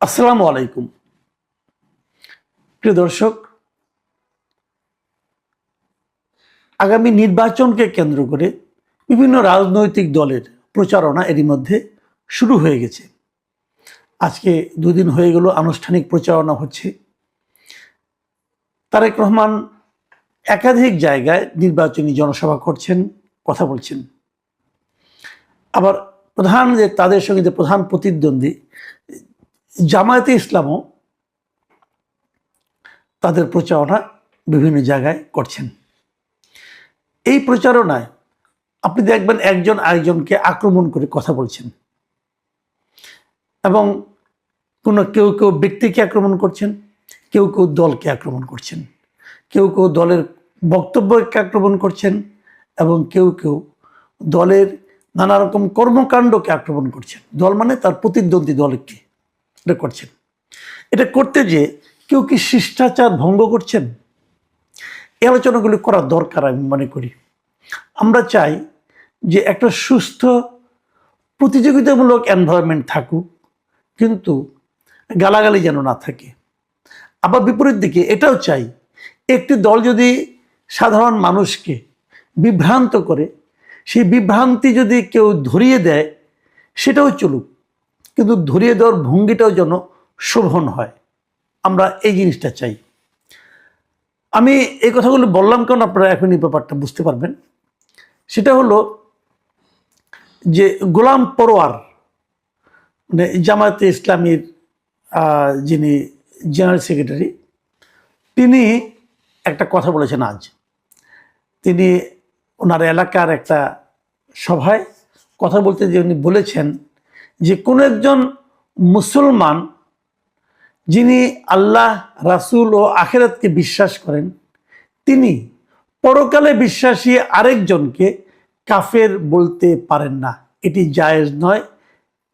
আসসালামু আলাইকুম। প্রিয় দর্শক, আগামী নির্বাচনকে কেন্দ্র করে বিভিন্ন রাজনৈতিক দলের প্রচারণা এরই মধ্যে শুরু হয়ে গেছে। আজকে দুদিন হয়ে গেল আনুষ্ঠানিক প্রচারণা হচ্ছে। তারেক রহমান একাধিক জায়গায় নির্বাচনী জনসভা করছেন, কথা বলছেন। আবার প্রধান যে তাদের সঙ্গে যে প্রধান প্রতিদ্বন্দ্বী জামায়াতে ইসলামও তাদের প্রচারণা বিভিন্ন জায়গায় করছেন। এই প্রচারণায় আপনি দেখবেন একজন আরেকজনকে আক্রমণ করে কথা বলছেন। এবং কোনো কেউ কেউ ব্যক্তিকে আক্রমণ করছেন, কেউ কেউ দলকে আক্রমণ করছেন, কেউ কেউ দলের বক্তব্যকে আক্রমণ করছেন এবং কেউ কেউ দলের নানা রকম কর্মকাণ্ডকে আক্রমণ করছেন। দল মানে তার প্রতিদ্বন্দ্বী দলকে। এটা করছেন। এটা করতে যে কেউ কি শিষ্টাচার ভঙ্গ করছেন? এই আলোচনাগুলি করা দরকার আমি মনে করি। আমরা চাই যে একটা সুস্থ, প্রতিযোগিতামূলক এনভায়রনমেন্ট থাকুক, কিন্তু গালাগালি যেন না থাকে। আবার বিপরীত দিকে এটাও চাই, একটি দল যদি সাধারণ মানুষকে বিভ্রান্ত করে, সেই বিভ্রান্তি যদি কেউ ধরিয়ে দেয়, সেটাও চলুক। কিন্তু ধরিয়ে দেওয়ার ভঙ্গিটাও যেন শোভন হয়। আমরা এই জিনিসটা চাই। আমি এই কথাগুলো বললাম কারণ আপনারা এখনই ব্যাপারটা বুঝতে পারবেন। সেটা হলো যে গোলাম পরোয়ার মানে জামায়াতে ইসলামীর যিনি জেনারেল সেক্রেটারি, তিনি একটা কথা বলেছেন আজ। তিনি ওনার এলাকার একটা সভায় কথা বলতে যে উনি বলেছেন যে কোনো একজন মুসলমান যিনি আল্লাহ, রাসূল ও আখেরাতকে বিশ্বাস করেন, তিনি পরকালে বিশ্বাসী আরেকজনকে কাফের বলতে পারেন না। এটি জায়েজ নয়।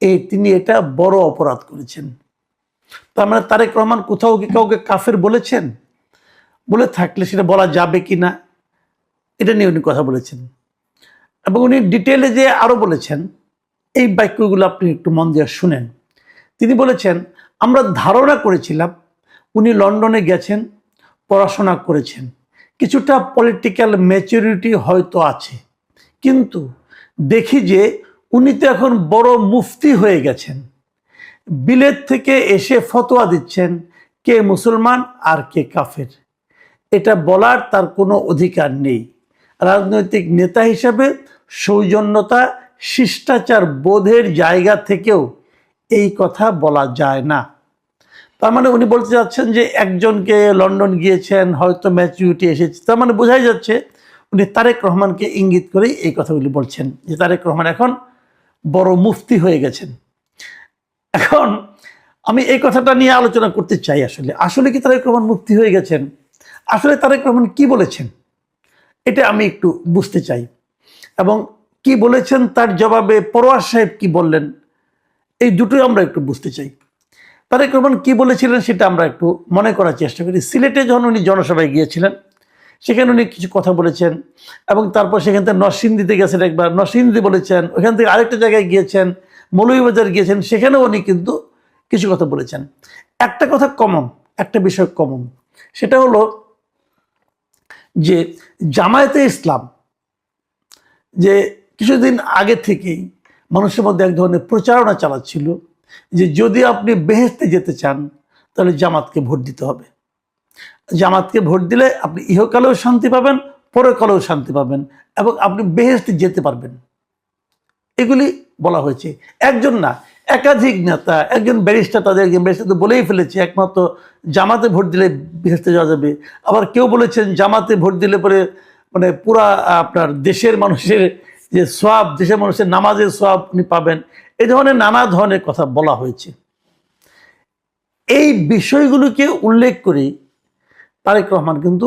এ তিনি এটা বড় অপরাধ করেছেন। তার মানে তারেক রহমান কোথাও কি কাউকে কাফের বলেছেন? বলে থাকলে সেটা বলা যাবে কি না? এটা নিয়ে উনি কথা বলেছেন। এবং উনি ডিটেলে যে আরও বলেছেন এই বাক্যগুলো আপনি একটু মন দিয়ে শুনেন। তিনি বলেছেন, আমরা ধারণা করেছিলাম, উনি লন্ডনে গেছেন, পড়াশোনা করেছেন। কিছুটা পলিটিক্যাল ম্যাচুরিটি হয়তো আছে। কিন্তু দেখি যে উনি তো এখন বড় মুফতি হয়ে গেছেন। বিলেত থেকে এসে ফতোয়া দিচ্ছেন কে মুসলমান আর কে কাফের। এটা বলার তার কোনো অধিকার নেই। রাজনৈতিক নেতা হিসাবে সৌজন্যতা শিষ্টাচার বোধের জায়গা থেকেও এই কথা বলা যায় না। তার মানে উনি বলতে চাচ্ছেন যে একজনকে লন্ডন গিয়েছেন, হয়তো ম্যাচুরিটি এসেছে। তার মানে বোঝাই যাচ্ছে উনি তারেক রহমানকে ইঙ্গিত করেই এই কথাগুলি বলছেন যে তারেক রহমান এখন বড় মুফতি হয়ে গেছেন। এখন আমি এই কথাটা নিয়ে আলোচনা করতে চাই আসলে। আসলে কি তারেক রহমান মুফতি হয়ে গেছেন? আসলে তারেক রহমান কি বলেছেন? এটা আমি একটু বুঝতে চাই। এবং কি বলেছেন? তার জবাবে পরোয়ার সাহেব কি বললেন? এই দুটোই আমরা একটু বুঝতে চাই। তারেক রহমান কি বলেছিলেন সেটা আমরা একটু মনে করার চেষ্টা করি। সিলেটে যখন উনি জনসভায় গিয়েছিলেন, সেখানে উনি কিছু কথা বলেছেন এবং তারপর সেখান থেকে নরসিংদীতে গেছেন একবার। নরসিংদী বলেছেন, ওখান থেকে আরেকটা জায়গায় গিয়েছেন, মৌলভীবাজার গিয়েছেন, সেখানেও উনি কিন্তু কিছু কথা বলেছেন। একটা কথা কমন একটা বিষয় কমন সেটা হলো যে জামায়াতে ইসলাম, যে কিছুদিন আগে থেকেই মানুষের মধ্যে এক ধরনের প্রচারণা চালাচ্ছিল যে যদি আপনি বেহেস্তে যেতে চান, তাহলে জামাতকে ভোট দিতে হবে। জামাতকে ভোট দিলে আপনি ইহকালেও শান্তি পাবেন, পরকালেও শান্তি পাবেন এবং আপনি বেহেস্তে যেতে পারবেন। এগুলি বলা হয়েছে। একজন না, একাধিক নেতা, একজন ব্যারিস্টার তাদের একজন ব্যারিস্টার তো বলেই ফেলেছে, একমাত্র জামাতে ভোট দিলে বেহেস্তে যাওয়া যাবে। আবার কেউ বলেছেন জামাতে ভোট দিলে পরে মানে পুরা আপনার দেশের মানুষের যে সোয়াব দেশের মানুষের নামাজের সোয়াব আপনি পাবেন এই ধরনের নানা ধরনের কথা বলা হয়েছে। এই বিষয়গুলোকে উল্লেখ করে তারেক রহমান কিন্তু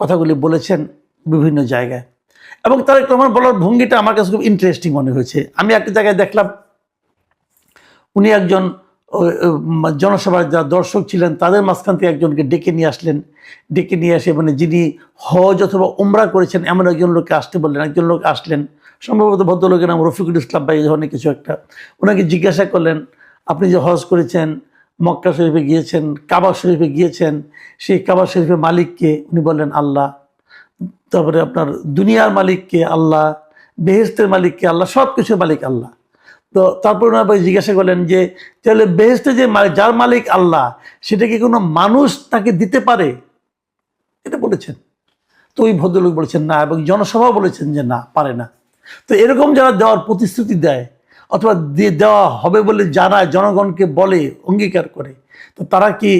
কথাগুলি বলেছেন বিভিন্ন জায়গায়। এবং তারেক রহমান বলার ভঙ্গিটা আমার কাছে খুব ইন্টারেস্টিং মনে হয়েছে। আমি একটা জায়গায় দেখলাম, উনি একজন জনসভার যারা দর্শক ছিলেন, তাদের মাঝখান থেকে একজনকে ডেকে নিয়ে আসলেন। ডেকে নিয়ে আসে মানে যিনি হজ অথবা উমরা করেছেন, এমন একজন লোককে আসতে বললেন, একজন লোক আসলেন। সম্ভবত ভদ্রলোকের নাম রফিকুল ইসলাম ভাই, এই ধরনের কিছু একটা। ওনাকে জিজ্ঞাসা করলেন, আপনি যে হজ করেছেন, মক্কা শরীফে গিয়েছেন, কাবা শরীফে গিয়েছেন, সেই কাবা শরীফের মালিককে উনি বললেন, আল্লাহ। তারপরে আপনার দুনিয়ার মালিককে আল্লাহ বেহেস্তের মালিককে আল্লাহ সব কিছুর মালিক আল্লাহ। তো তারপর ওনার ভাই জিজ্ঞাসা করলেন যে, তাহলে বেহেস্তে যে যার মালিক আল্লাহ, সেটা কি কোনো মানুষ তাকে দিতে পারে? এটা বলেছেন। তো ওই ভদ্রলোক বলেছেন, না। এবং জনসভা বলেছেন যে, না, পারে না। তো এরকম যারা দেওয়ার প্রতিশ্রুতি দেয় অথবা দিয়ে দেওয়া হবে বলে জানায় জনগণকে বলে, অঙ্গীকার করে, তো তারা কি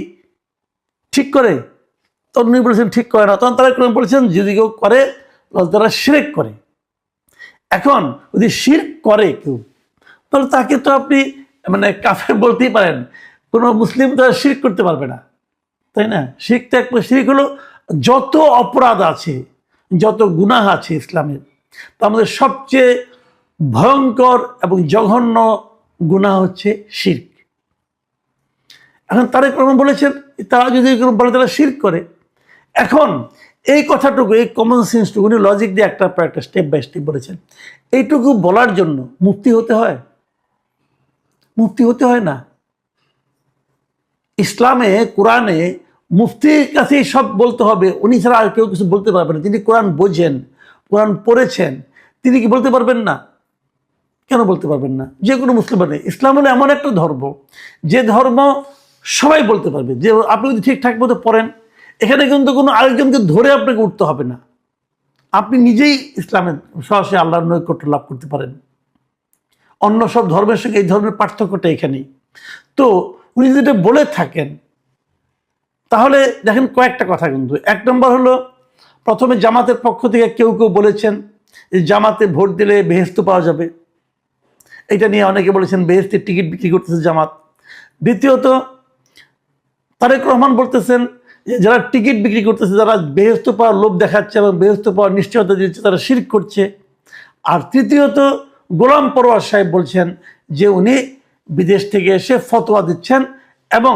ঠিক করে? তখন বলেছেন ঠিক করে না। তখন তারা বলেছেন? যদি কেউ করে তারা শিরেক করে। এখন যদি শির করে কেউ, তাহলে তাকে তো আপনি মানে কাফের বলতেই পারেন। কোনো মুসলিম তো শির করতে পারবে না। তাই না? শিখ তো একটা শিখ হলো যত অপরাধ আছে, যত গুনাহ আছে ইসলামের তার মধ্যে সবচেয়ে ভয়ঙ্কর এবং জঘন্য গুনাহ হচ্ছে শির্ক। এখন তারেক রহমান বলেছেন, তারা যদি বলে তারা শির্ক করে। এখন এই কথাটুকু, এই কমন সেন্সটুকু উনি লজিক দিয়ে একটা একটা স্টেপ বাই স্টেপ বলেছেন। এইটুকু বলার জন্য মুক্তি হতে হয়? মুক্তি হতে হয় না। ইসলামে, কোরআনে মুফতির কাছেই সব বলতে হবে। উনি ছাড়া আর কেউ কিছু বলতে পারবেন না। তিনি কোরআন বোঝেন। কোরআন পড়েছেন, তিনি কি বলতে পারবেন না? কেন বলতে পারবেন না? যে কোনো মুসলিম নেই ইসলাম হলো এমন একটা ধর্ম, যে ধর্ম সবাই বলতে পারবে। যে আপনি যদি ঠিকঠাক মতো পড়েন, এখানে কিন্তু কোনো আরেকজনকে ধরে আপনাকে উঠতে হবে না। আপনি নিজেই ইসলামের সরাসরি আল্লাহর নৈকট্য লাভ করতে পারেন। অন্য সব ধর্মের সঙ্গে এই ধর্মের পার্থক্যটা এখানেই তো উনি যেটা বলে থাকেন, তাহলে দেখেন কয়েকটা কথা কিন্তু। এক নম্বর হলো প্রথমে জামাতের পক্ষ থেকে কেউ কেউ বলেছেন জামাতে ভোট দিলে বেহেস্ত পাওয়া যাবে। এটা নিয়ে অনেকে বলেছেন বেহেস্তের টিকিট বিক্রি করতেছে জামাত। দ্বিতীয়ত, তারেক রহমান বলতেছেন যে, যারা টিকিট বিক্রি করতেছে, যারা বেহেস্ত পাওয়ার লোভ দেখাচ্ছে এবং বেহেস্ত পাওয়ার নিশ্চয়তা দিচ্ছে, তারা শির্ক করছে। আর তৃতীয়ত, গোলাম পরোয়ার সাহেব বলছেন যে, উনি বিদেশ থেকে এসে ফতোয়া দিচ্ছেন এবং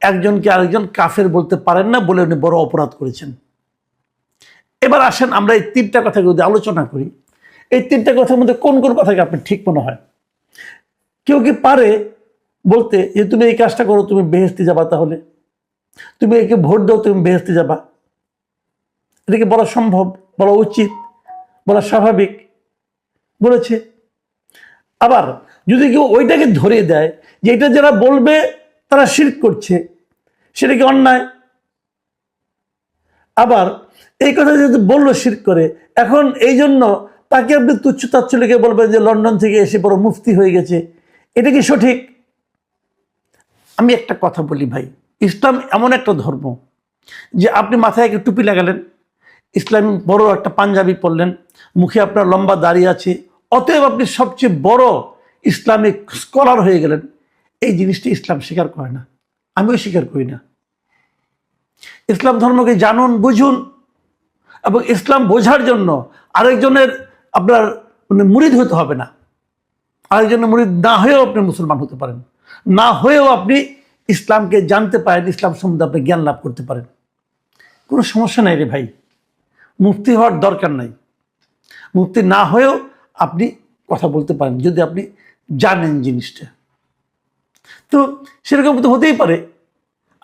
একজনকে আরেকজন কাফের বলতে পারেন না বলে উনি বড় অপরাধ করেছেন। এবার আসেন আমরা এই তিনটা কথা যদি আলোচনা করি, এই তিনটা কথার মধ্যে কোন কোন কথাকে আপনি ঠিক মনে হয়? কেউ কি পারে বলতে যে, তুমি এই কাজটা করো, তুমি বেহেস্তি যাবা তাহলে? তুমি একে ভোট দাও, তুমি বেহেস্তে যাবা? এটাকে বলা সম্ভব, বলা উচিত, বলা স্বাভাবিক, বলেছে। আবার যদি কেউ ওইটাকে ধরে দেয় যে, এটা যারা বলবে, তারা শির করছে, সেটা কি অন্যায়? আবার এই কথা যদি বলল শির করে, এখন এই জন্য তাকে আপনি তুচ্ছ তাচ্ছল্যকে বলবেন যে লন্ডন থেকে এসে বড় মুফতি হয়ে গেছে। এটা কি সঠিক? আমি একটা কথা বলি ভাই, ইসলাম এমন একটা ধর্ম যে আপনি মাথায় একটা টুপি লাগালেন, ইসলাম বড় একটা পাঞ্জাবি পরলেন, মুখে আপনার লম্বা দাঁড়িয়ে আছে, অতএব আপনি সবচেয়ে বড় ইসলামিক স্কলার হয়ে গেলেন। এই জিনিসটি ইসলাম স্বীকার করে না, আমিও স্বীকার করি না। ইসলাম ধর্মকে জানুন, বুঝুন এবং ইসলাম বোঝার জন্য আরেকজনের আপনার মানে মুরিদ হতে হবে না। আরেকজনের মুরিদ না হয়েও আপনি মুসলমান হতে পারেন। না হয়েও আপনি ইসলামকে জানতে পারেন, ইসলাম সম্বন্ধে আপনি জ্ঞান লাভ করতে পারেন। কোনো সমস্যা নাই রে ভাই। মুক্তি হওয়ার দরকার নাই। মুক্তি না হয়েও আপনি কথা বলতে পারেন, যদি আপনি জানেন জিনিসটা। তো সেরকম তো হতেই পারে।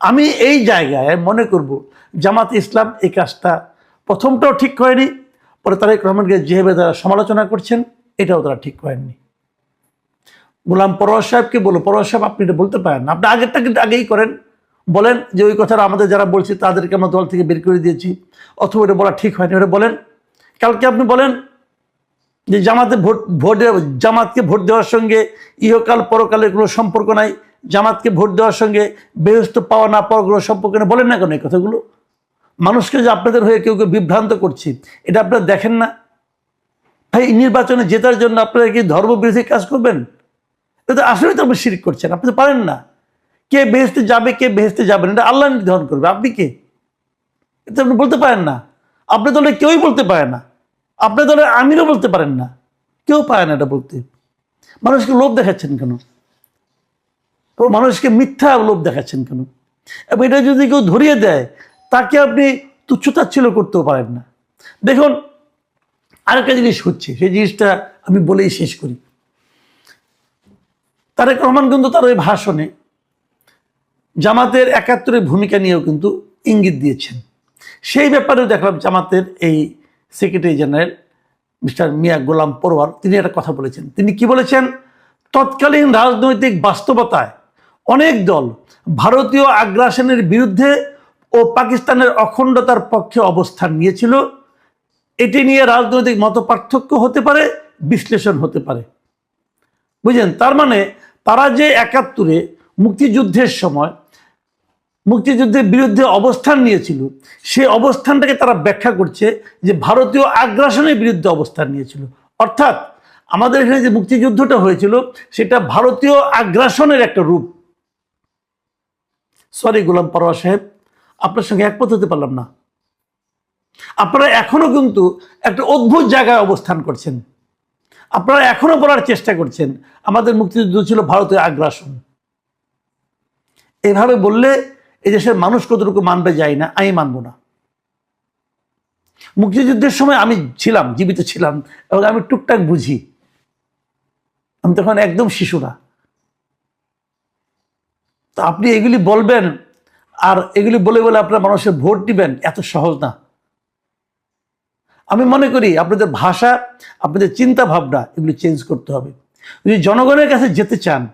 আমি এই জায়গায় মনে করব, জামাত ইসলাম এই কাজটা প্রথমটাও ঠিক করেনি, পরে তারেক রহমানকে যেভাবে তারা সমালোচনা করছেন, এটাও তারা ঠিক করেননি। গোলাম পরোয়ার সাহেবকে বলো পরোয়ার সাহেব আপনি এটা বলতে পারেন আপনি আগেরটা কিন্তু আগেই করেন। বলেন যে ওই কথাটা আমাদের যারা বলছি, তাদেরকে আমরা দল থেকে বের করে দিয়েছি, অথবা এটা বলা ঠিক হয়নি। ওটা বলেন, কালকে আপনি বলেন যে জামাতে ভোট ভোট, জামাতকে ভোট দেওয়ার সঙ্গে ইহকাল পরকালের কোনো সম্পর্ক নাই জামাতকে ভোট দেওয়ার সঙ্গে বেহস্ত পাওয়া না পাওয়ার কোনো সম্পর্ক বলেন না কেন এই কথাগুলো? মানুষকে যে আপনাদের হয়ে কেউ কেউ বিভ্রান্ত করছি, এটা আপনারা দেখেন না? ভাই, এই নির্বাচনে জেতার জন্য আপনারা কি ধর্মবিরোধী কাজ করবেন? এটা আসলে তো আপনি শিরিক করছেন, আপনি তো পারেন না। কে বেহেস্তে যাবে, কে বেহেস্তে যাবেন এটা আল্লাহ নির্ধারণ করবে। আপনি কে? এটা আপনি বলতে পারেন না। আপনার দলে কেউই বলতে পারে না। আপনার দলে আমিরও বলতে পারেন না। কেউ পারে না এটা বলতে। মানুষকে লোভ দেখাচ্ছেন কেন? তো মানুষকে মিথ্যা লোভ দেখাচ্ছেন কেন? এবং এটা যদি কেউ ধরিয়ে দেয়, তাকে আপনি তুচ্ছতাচ্ছিল করতেও পারেন না। দেখুন, আরেকটা জিনিস হচ্ছে, সেই জিনিসটা আমি বলেই শেষ করি। তারেক রহমান কিন্তু তার ওই ভাষণে জামাতের একাত্তরের ভূমিকা নিয়েও কিন্তু ইঙ্গিত দিয়েছেন। সেই ব্যাপারেও দেখলাম জামাতের এই secretary general mister Mia Golam Parwar, তিনি একটা কথা বলেছেন। তিনি কি বলেছেন? তৎকালীন রাজনৈতিক বাস্তবতায় অনেক দল ভারতীয় আগ্রাসনের বিরুদ্ধে ও পাকিস্তানের অখণ্ডতার পক্ষে অবস্থান নিয়েছিল। এটি নিয়ে রাজনৈতিক মতপার্থক্য হতে পারে, বিশ্লেষণ হতে পারে। বুঝলেন? তার মানে তারা যে একাত্তরে মুক্তিযুদ্ধের সময় মুক্তিযুদ্ধের বিরুদ্ধে অবস্থান নিয়েছিল সেই অবস্থানটাকে তারা ব্যাখ্যা করছে যে ভারতীয় আগ্রাসনের বিরুদ্ধে অবস্থান নিয়েছিল। অর্থাৎ আমাদের এখানে যে মুক্তিযুদ্ধটা হয়েছিল, সেটা ভারতীয় আগ্রাসনের একটা রূপ। সরি গোলাম পরোয়া সাহেব আপনার সঙ্গে একমত হতে পারলাম না। আপনারা এখনও কিন্তু একটা অদ্ভুত জায়গায় অবস্থান করছেন। আপনারা এখনও বলার চেষ্টা করছেন, আমাদের মুক্তিযুদ্ধ ছিল ভারতের আগ্রাসন। এভাবে বললে এই দেশের মানুষ কতটুকু মানবে যায় না, আমি মানব না। মুক্তিযুদ্ধের সময় আমি ছিলাম, জীবিত ছিলাম, এবং আমি টুকটাক বুঝি। আমি তখন একদম শিশু না। তা আপনি এগুলি বলবেন, আর এগুলি বলে বলে আপনার মানুষের ভোট দিবেন, এত সহজ না। আমি মনে করি আপনাদের ভাষা, আপনাদের চিন্তা ভাবনা এগুলি চেঞ্জ করতে হবে। যদি জনগণের কাছে যেতে চান,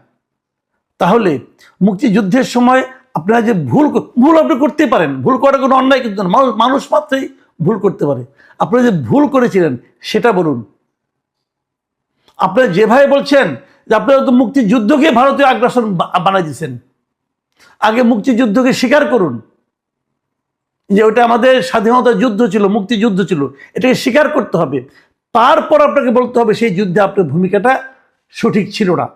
তাহলে মুক্তিযুদ্ধের সময় আপনারা যে ভুল ভুল আপনি করতে পারেন, ভুল করার কোনো অন্যায় কিন্তু। মানুষ মানুষ মাত্রই ভুল করতে পারে। আপনারা যে ভুল করেছিলেন, সেটা বলুন। আপনারা যেভাবে বলছেন যে আপনারা তো মুক্তিযুদ্ধকে ভারতীয় আগ্রাসন বা- বানাই দিয়েছেন। আগে মুক্তিযুদ্ধকে স্বীকার করুন যে ওটা আমাদের স্বাধীনতা যুদ্ধ ছিল, মুক্তিযুদ্ধ ছিল, এটাকে স্বীকার করতে হবে। তারপর আপনাকে বলতে হবে সেই যুদ্ধে আপনার ভূমিকাটা সঠিক ছিল না।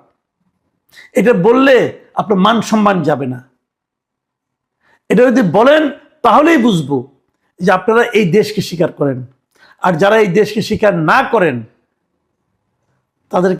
এটা বললে আপনার মান সম্মান যাবে না। এটা যদি বলেন, তাহলেই বুঝব যে আপনারা এই দেশকে স্বীকার করেন। আর যারা এই দেশকে স্বীকার না করেন, তাদের